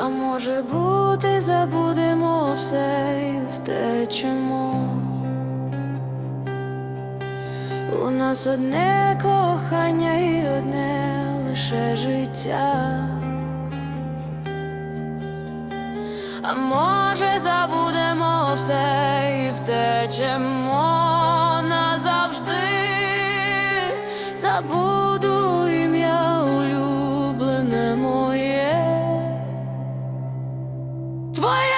А може бути, забудемо все і втечемо. У нас одне кохання і одне лише життя. А може забудемо все і втечемо назавжди. Забуду Твоє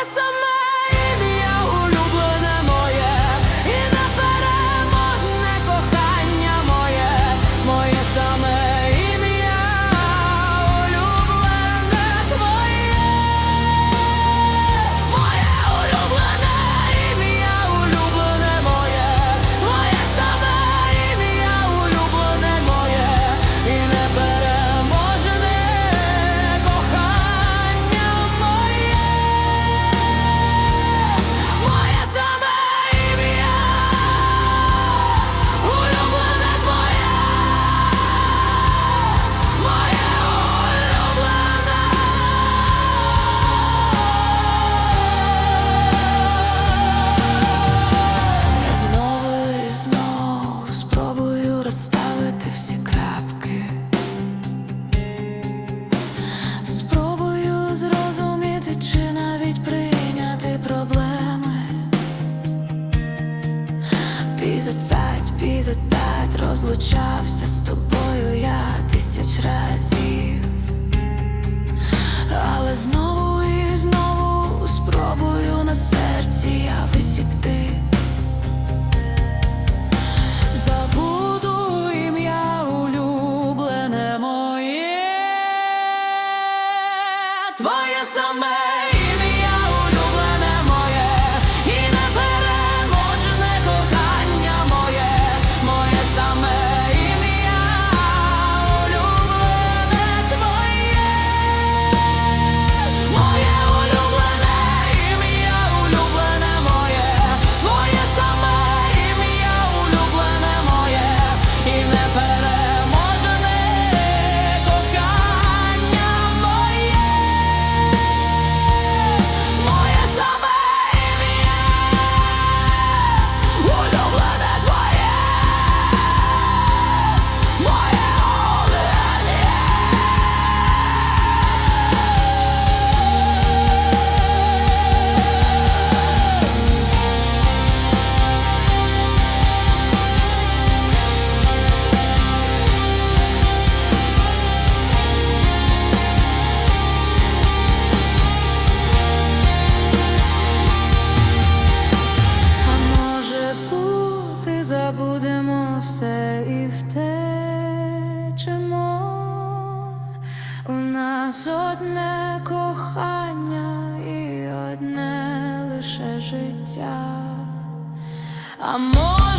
П'ять, п'ять розлучався з тобою я тисяч разів. Але знову і знову спробую на серці я висікти. Забуду ім'я улюблене моє. Твоє саме нас одне кохання і одне лише життя. А може